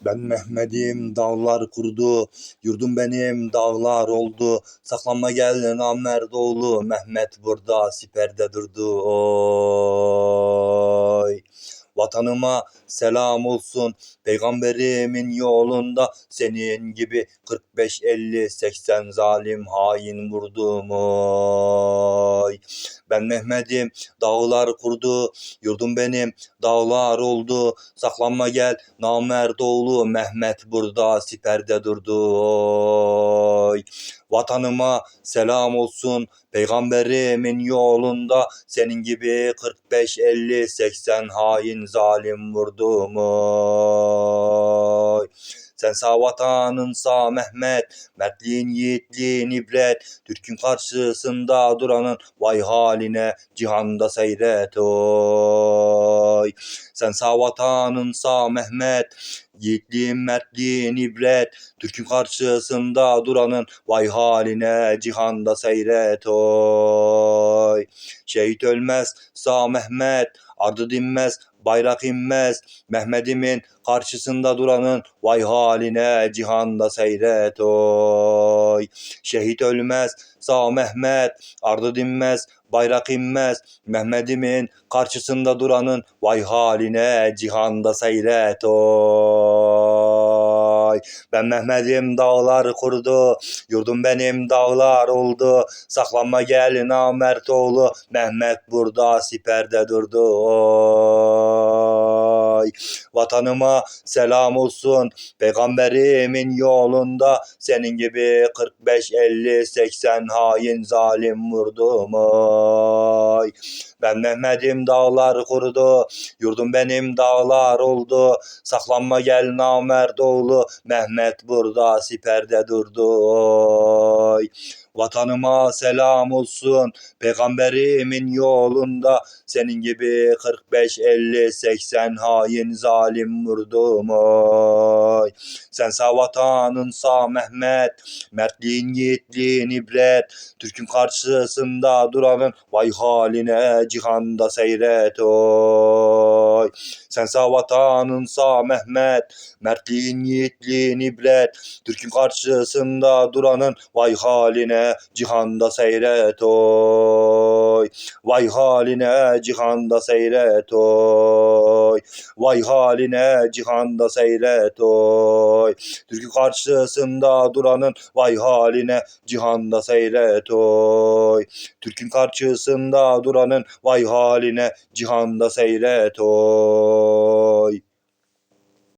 Ben Mehmet'im dağlar kurdu, yurdum benim dağlar oldu. Saklanma gel namerdoğlu, Mehmet burada siperde durdu. Oy. Vatanıma selam olsun, peygamberimin yolunda senin gibi 45 50 80 zalim hain vurdum oy. Ben Mehmet'im dağlar kurdu, yurdum benim dağlar oldu. Saklanma gel namerdoğlu Mehmet burada siperde durdu oy. Vatanıma selam olsun peygamberimin yolunda senin gibi 45 50 80 hain zalim vurdum oy. Sen sağ vatanın sağ Mehmet, mertliğin yiğitliğin ibret, Türk'ün karşısında duranın vay haline cihanda seyret oy. Sen sağ vatanın sağ Mehmet, yiğitliğin mertliğin ibret, Türk'ün karşısında duranın vay haline cihanda seyret oy. Şehit ölmez sağ Mehmet, ardı dinmez, bayrak inmez. Mehmet'imin karşısında duranın vay haline cihanda seyret oy. Şehit ölmez sağ Mehmet, ardı dinmez, bayrak inmez. Mehmet'imin karşısında duranın vay haline cihanda seyret oy. Ben Mehmet'im dağlar kurdu, yurdum benim dağlar oldu. Saklanma gel namert oğlu, Mehmet burada siperde durdu oy. Vatanıma selam olsun, peygamberimin yolunda senin gibi 45 50 80 hain zalim vurdum oy. Ben Mehmet'im dağlar kurdu, yurdum benim dağlar oldu. Saklanma gel namert oğlu, Mehmet burada siperde durdu oy. Vatanıma selam olsun, peygamberimin yolunda senin gibi 45 50 80 hain zalim vurdum oy. Sen sağ vatanın sağ Mehmet, mertliğin yiğitliğin ibret, Türk'ün karşısında duranın vay haline cihanda seyret oy. Sen sağ vatanın sağ Mehmet, mertliğin yiğitliğin ibret, Türk'ün karşısında duranın vay haline cihanda seyret oy. Vay haline cihanda seyret oy. Vay haline cihanda seyret oy. Türk'ün karşısında duranın vay haline cihanda seyret oy. Türk'ün karşısında duranın vay haline cihanda seyret oy.